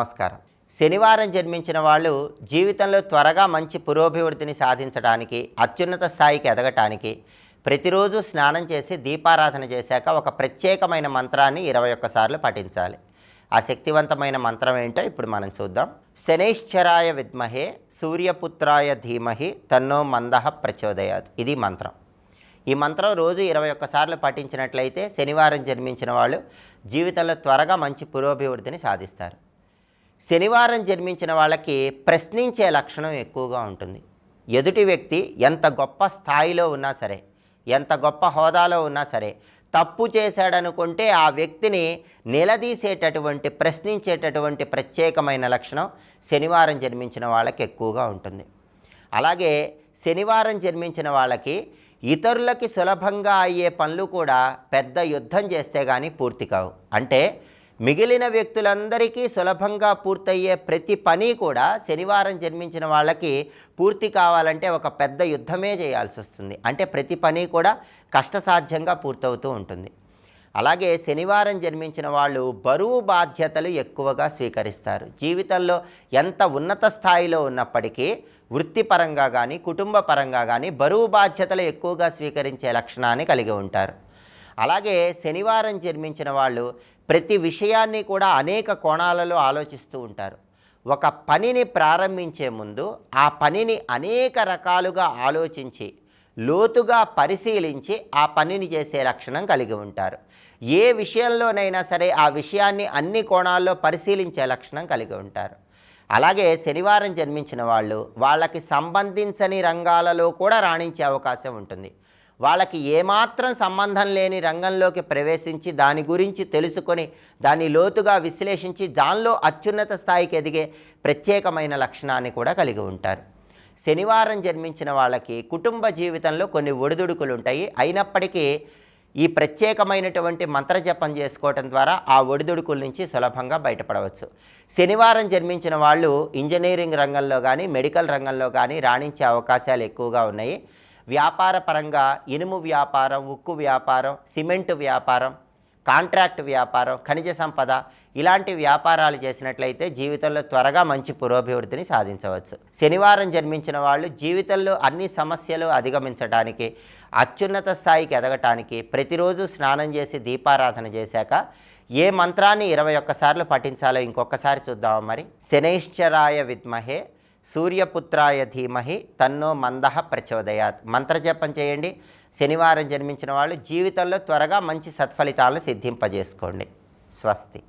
నమస్కారం. శనివారం జన్మించిన వాళ్ళు జీవితంలో త్వరగా మంచి పురోభివృద్ధిని సాధించడానికి అత్యున్నత స్థాయికి ఎదగటానికి ప్రతిరోజు స్నానం చేసి దీపారాధన చేశాక ఒక ప్రత్యేకమైన మంత్రాన్ని ఇరవై ఒక్కసార్లు పఠించాలి. ఆ శక్తివంతమైన మంత్రం ఏంటో ఇప్పుడు మనం చూద్దాం. శనైశ్చరాయ విద్మహే సూర్యపుత్రాయ ధీమహి తన్నో మందహ ప్రచోదయాత్. ఇది మంత్రం. ఈ మంత్రం రోజు ఇరవై ఒక్కసార్లు పఠించినట్లయితే శనివారం జన్మించిన వాళ్ళు జీవితంలో త్వరగా మంచి పురోభివృద్ధిని సాధిస్తారు. శనివారం జన్మించిన వాళ్ళకి ప్రశ్నించే లక్షణం ఎక్కువగా ఉంటుంది. ఎదుటి వ్యక్తి ఎంత గొప్ప స్థాయిలో ఉన్నా సరే ఎంత గొప్ప హోదాలో ఉన్నా సరే తప్పు చేశాడనుకుంటే ఆ వ్యక్తిని నిలదీసేటటువంటి ప్రశ్నించేటటువంటి ప్రత్యేకమైన లక్షణం శనివారం జన్మించిన వాళ్ళకి ఎక్కువగా ఉంటుంది. అలాగే శనివారం జన్మించిన వాళ్ళకి ఇతరులకి సులభంగా అయ్యే పనులు కూడా పెద్ద యుద్ధం చేస్తే కానీ పూర్తి కావు. అంటే మిగిలిన వ్యక్తులందరికీ సులభంగా పూర్తయ్యే ప్రతి పని కూడా శనివారం జన్మించిన వాళ్ళకి పూర్తి కావాలంటే ఒక పెద్ద యుద్ధమే చేయాల్సి వస్తుంది. అంటే ప్రతి పని కూడా కష్టసాధ్యంగా పూర్తవుతూ ఉంటుంది. అలాగే శనివారం జన్మించిన వాళ్ళు బరువు బాధ్యతలు ఎక్కువగా స్వీకరిస్తారు. జీవితంలో ఎంత ఉన్నత స్థాయిలో ఉన్నప్పటికీ వృత్తిపరంగా కానీ కుటుంబ పరంగా కానీ బరువు బాధ్యతలు ఎక్కువగా స్వీకరించే లక్షణాన్ని కలిగి ఉంటారు. అలాగే శనివారం జన్మించిన వాళ్ళు ప్రతి విషయాన్ని కూడా అనేక కోణాలలో ఆలోచిస్తూ ఉంటారు. ఒక పనిని ప్రారంభించే ముందు ఆ పనిని అనేక రకాలుగా ఆలోచించి లోతుగా పరిశీలించి ఆ పనిని చేసే లక్షణం కలిగి ఉంటారు. ఏ విషయంలోనైనా సరే ఆ విషయాన్ని అన్ని కోణాల్లో పరిశీలించే లక్షణం కలిగి ఉంటారు. అలాగే శనివారం జన్మించిన వాళ్ళు వాళ్ళకి సంబంధించని రంగాలలో కూడా రాణించే అవకాశం ఉంటుంది. వాళ్ళకి ఏమాత్రం సంబంధం లేని రంగంలోకి ప్రవేశించి దాని గురించి తెలుసుకొని దాన్ని లోతుగా విశ్లేషించి దానిలో అత్యున్నత స్థాయికి ఎదిగే ప్రత్యేకమైన లక్షణాన్ని కూడా కలిగి ఉంటారు. శనివారం జన్మించిన వాళ్ళకి కుటుంబ జీవితంలో కొన్ని ఒడిదుడుకులు ఉంటాయి. అయినప్పటికీ ఈ ప్రత్యేకమైనటువంటి మంత్రజపం చేసుకోవటం ద్వారా ఆ ఒడిదుడుకుల నుంచి సులభంగా బయటపడవచ్చు. శనివారం జన్మించిన వాళ్ళు ఇంజనీరింగ్ రంగంలో కానీ మెడికల్ రంగంలో కానీ రాణించే అవకాశాలు ఎక్కువగా ఉన్నాయి. వ్యాపార పరంగా ఇనుము వ్యాపారం ఉక్కు వ్యాపారం సిమెంట్ వ్యాపారం కాంట్రాక్ట్ వ్యాపారం ఖనిజ సంపద ఇలాంటి వ్యాపారాలు చేసినట్లయితే జీవితంలో త్వరగా మంచి పురోభివృద్ధిని సాధించవచ్చు. శనివారం జన్మించిన వాళ్ళు జీవితంలో అన్ని సమస్యలు అధిగమించడానికి అత్యున్నత స్థాయికి ఎదగటానికి ప్రతిరోజు స్నానం చేసి దీపారాధన చేశాక ఏ మంత్రాన్ని ఇరవై ఒక్కసార్లు పఠించాలో ఇంకొకసారి చూద్దాం మరి? శనైశ్చరాయ విద్మహే సూర్యపుత్రాయ ధీమహి తన్నో మందహ ప్రచోదయాత్. మంత్రజపం చేయండి. శనివారం జన్మించిన వాళ్ళు జీవితంలో త్వరగా మంచి సత్ఫలితాలను సిద్ధింపజేసుకోండి. స్వస్తి.